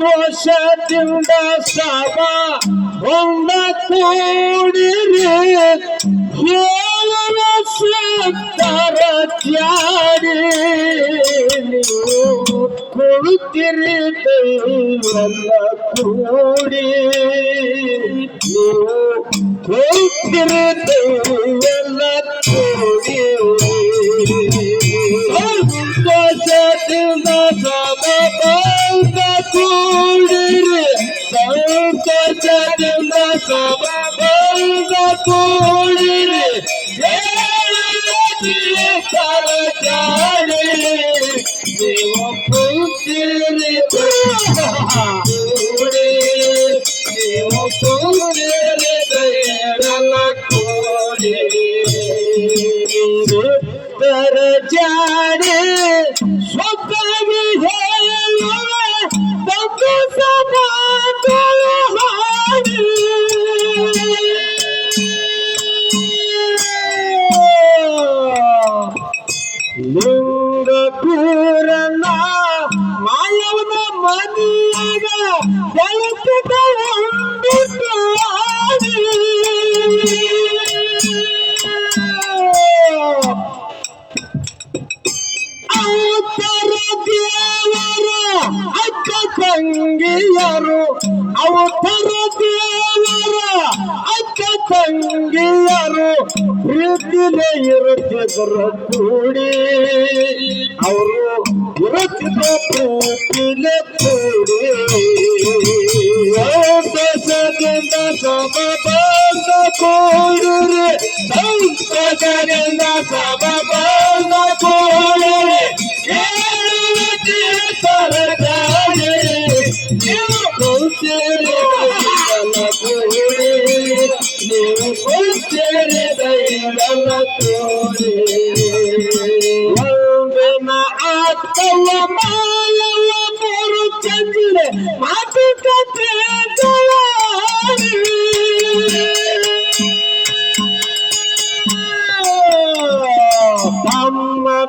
ಸಂತೋಷದಿಂದ ಸಮ ಒಂದ ಕೂಡಿರಿ. ಹೇಳುವ ಸತ್ತರ ತ್ಯಾಡಿ ಕೊಡುತ್ತೀರಿ ದೈವಲ್ಲ ಕೂಡಿ. ನೀವು ಕೊಡುತ್ತೀರಿ ಕೂಡಿರಿ ಜಾಡಿ ನೀವು ಕೂತಿರಿ ತಂಗಿಯರು ಅವತರ ದೇವರ ಅಕ್ಕ ತಂಗಿಯರು. ಪ್ರೀತಿಲೇ ಇರುತ್ತಿದ್ರು ಕೂಡಿ. ಅವರು ಇರುತ್ತಿದ್ರು ಪ್ರೀತಿಲೇ ಕೂಡಿ. ಸಂತೋಷದಿಂದ ಸಮಬಂಧ ಕೂಡಿರಿ ಸಂತೋಷದಿಂದ ಸಮಬಂಧ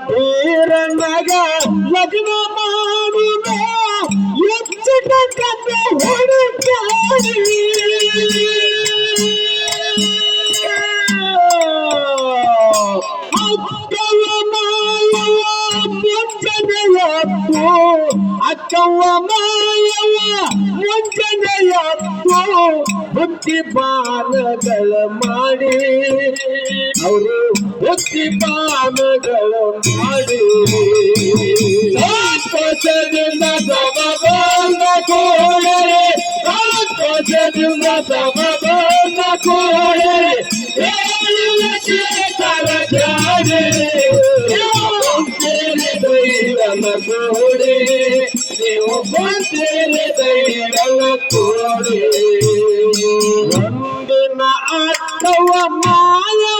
ಬೀರನಗ ಲಗ್ನ ಮಾಡುವ ಎಚ್ಚಟ ಕತೆ ಹುಡುಕಾಡಿ ಅವರು ಬುದ್ಧಿ ಬಾಲಗಳ ಮಾಡಿ ಸಂತೋಷದಿಂದ ಸಮಬಂಧ ಕೋಡರೆ ಸಂತೋಷದಿಂದ ಸಮಬಂಧ ಕೋಡರೆ ಹೇಳುವ ಚೇತನ ಜಾಡೆ ದೈವನ ಕೋಡೆ ನೀವು ಬಂದೇನೆ ದೈವನ ಕೋಡೆ ಒಂದಿನ ಅರ್ಥವ ಮಾಯವ ಮೂರು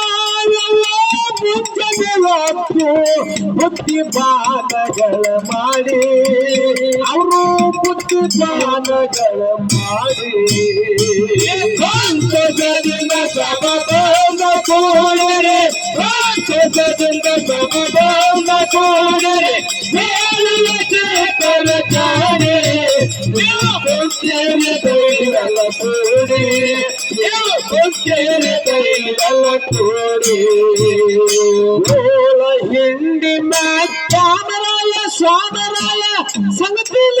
ಬುದ್ಧಿ ಬಾನಗಳ ಮಾಡಿ. ಅವರು ಬುದ್ಧಿ ಬಾನಗಳ ಮಾಡಿ. ಸಂತೋಷದಿಂದ ಸಮಬಂಧ ಕೂಡರೆ ಸಂತೋಷದಿಂದ ಸಮಬಂಧ ಕೂಡರೆ ಹೇಳುವ ಚೇತನ ಜಾಡೆ ಹಿಂಡಿ ಚಾಮರಾಯ ಸ್ವಾಮರಾಯ ಸಂಗತಿಲ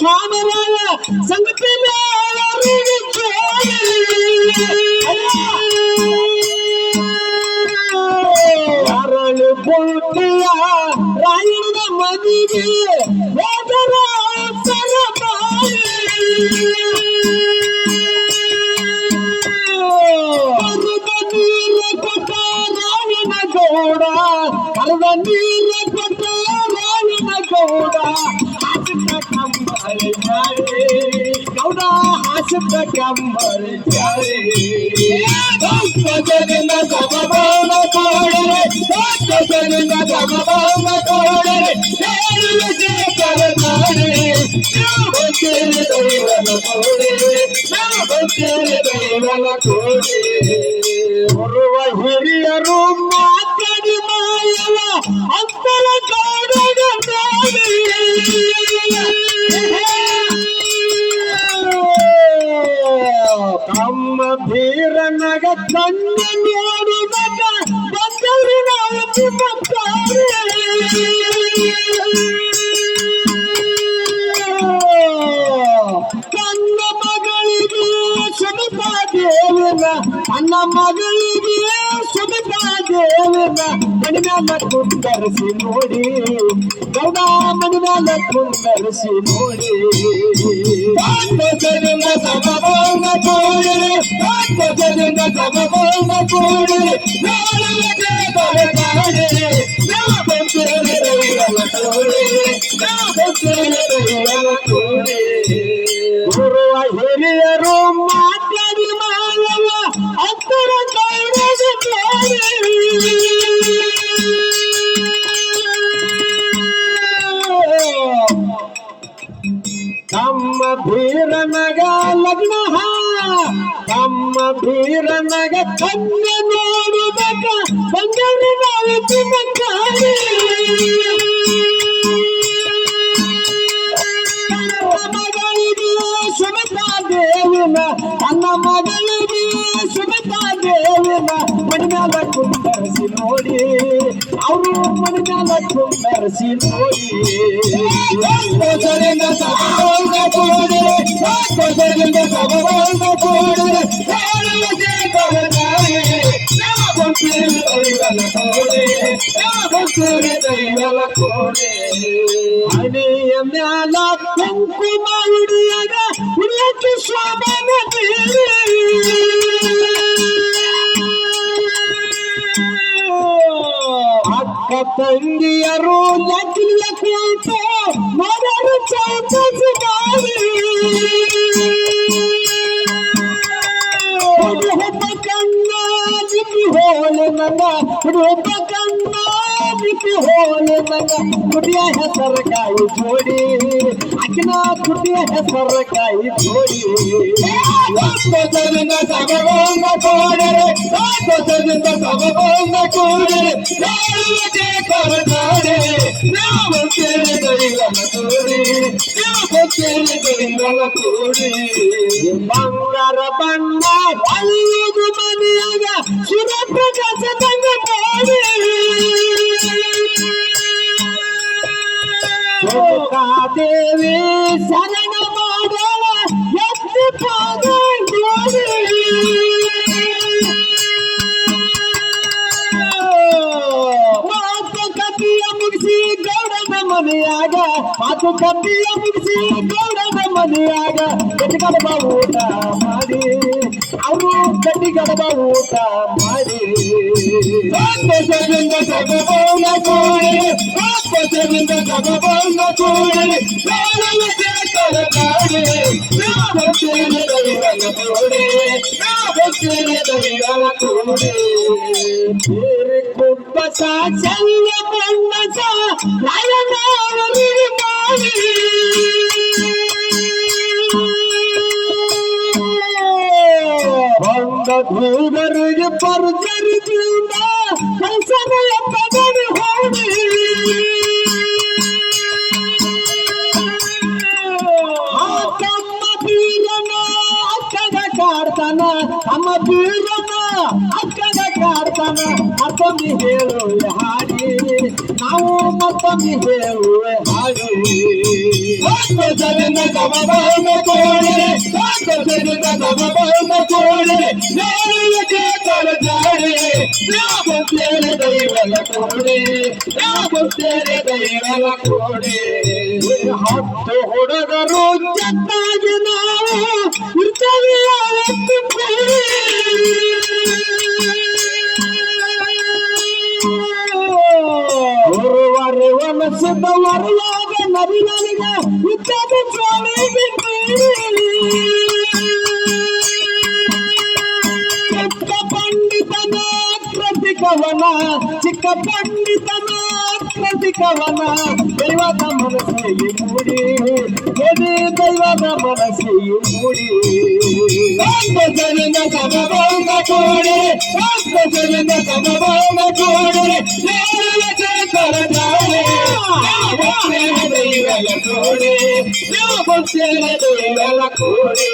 స్వామివాళ్ళ సంగతిలు పుణ్యా రాయుడ మదిగి గౌడ అరవ నీర కొట్ట రాయుడ గౌడ కమ్మరి భక్తజన భగవాన కోడరే భక్తజన భగవాన కోడరే నేను చేతరే ತಮ್ಮ ಬೀರನಗ ಕಣ್ಣ ನೋಡಿದಾಗ ಬಂದವರು ನಾವು ದೇವಿನ ಅನ್ನ ಮಗಳಿಗೆ ಸುಮಿತಾ ದೇವಿನ ಮಣಿಮ್ಯಾಲ ಕುಂದರಿಸಿ ನೋಡಿ. ಗೌಡ ಮಣಿಮ್ಯಾಲ ಕುಂದರಿಸಿ ನೋಡಿ. ಧ್ವಜದಿಂದ ಸಮಭೌಮ ಕೂಡರೆ ಧ್ವಜದಿಂದ ಸಮಭೌಮ ಕೂಡರೆ ಗುರುವ ಕನ್ನ ನೋಡುವಾಗ ಬಂಗಾರ ನಾವು ಬಂಗಾರಿ ಮಗಳಿಗೆ ಸುಮಿತಾ ದೇವಿನ ತನ್ನ ಮಗಳಿಗೆ ಸುಮಿತಾ ದೇವಿನ ಮಣಿಮ್ಯಾಲ ಕುಂದರಿಸಿ ನೋಡಿ ಅವರು ಮಣಿಮ್ಯಾಲ ಕುಂದರಿಸಿ ನೋಡಿ ಹಣೆಯ ಮ್ಯಾಲ ಕುಂಕುಮ ಹಿಡಿಯದ ಹಿಡಿಯಕ್ಕೆ ಸ್ವಾಮನ ಅಕ್ಕ ತಂಗಿಯರು ಲಗ್ನ ಕೂತು ಮಾಡಿ. ನನ್ನ ಒಬ್ಬ ಕಣ್ಣ ನಿಪ್ಪಿ ಹೋಲೆ ನನ್ನ ಕುಟಿಯ ಹೆಸರಕಾಯಿ ಜೋಡಿ না ছুটি সরকাই ধরি সজনতা সগবঙ্গ কোড়ে সজনতা সগবঙ্গ কোড়ে নারুতে করতারে নাম তেরে দরিলা কোড়ে নাম বাংলার বাংলা ভালো দুমানিয়া সুরপ্রকাশ ಮಾತು ಕಪಿಯ ಮುಗಿಸಿ ಗೌಡನ ಮನೆಯಾಗ ಗಟ್ಟಿಗಡಬ ಊಟ ಮಾಡಿ ಅವರು ಗಟ್ಟಿಗಡಬ ಊಟ ಮಾಡಿ ಸಂತೋಷದಿಂದ ಸಭಭೌಮ ಕೂಡಿ ಸಂತೋಷದಿಂದ ಸಭಭೌಮ ಕೂಡಿ ಪ್ರಾಣವ ಶೇಖರ ನಾಡಿ ಭಕ್ತಿಯ ದೈವನ ಕೋಡೆ ಭಕ್ತಿಯ ದೈವನ ಕೋಡೆ ಬೇರೆ ಕುಬ್ಬಸ ಚಲ್ಲ ಪರ್ಜರಿದಿಂದ ಕಲ್ಸನ ಎಪ್ಪಗಡಿ ಹೋಗಿ? ತಮ್ಮ ಬೀರನ ಅಕ್ಕಗ ಕಾಡ್ತಾನ ಅಮ್ಮ ಬೀರನ ಅಕ್ಕದ ಕಾಡ್ತಾನ ಮತ್ತೊಮ್ಮೆ ಹೇಳುವೆ ಹಾಡಿ ನಾವು ಮತ್ತೊಮ್ಮೆ ಹೇಳುವೆ ಹಾಡಿ ಆಕಾಶದಿಂದ ಗಮನ ಕೋಡಿ ಆಕಾಶದಿಂದ ಗಮನ ಕೋಡಿ ನೋಡುವುದಕ್ಕೆ ತಲಜಾಡಿ ಯಾವತ್ತೇನೆ ದೈವಲ ಕೋಡಿ ಯಾವತ್ತೇನೆ ದೈವಲ ಕೋಡಿ? ಹತ್ತು ಹುಡುಗರು ಚೆನ್ನಾಗಿ ನಾವು ಇರ್ತೇವೆ ವರಲಾಗ ನದಿ ನನಗೆ ಇದ್ದ ಸ್ವಾಮಿ ಕೃತಿಕವನ ಚಿಕ್ಕ ಪಂಡಿತನ ಕೃತಿಕವನ ದೈವದ ಮನಸ್ಸಿಗೆ ಮೂಡಿ ಎದೆ ದೈವದ ಮನಸ್ಸಿಗೆ ಮೂಡಿ ಆತ್ಮಜನಿಂದ ಸಮಭೌಮ ಕೋಡಿ ಆತ್ಮಜನಿಂದ ಸಮಭೌಮ ಕೋಡಿ ನೇರಳ ಚೇತರ ಜಾಡಿ ಯಾವತ್ತೇನ ದೈವಲ ಕೋಡಿ ಯಾವತ್ತೇನ ದೈವಲ ಕೋಡಿ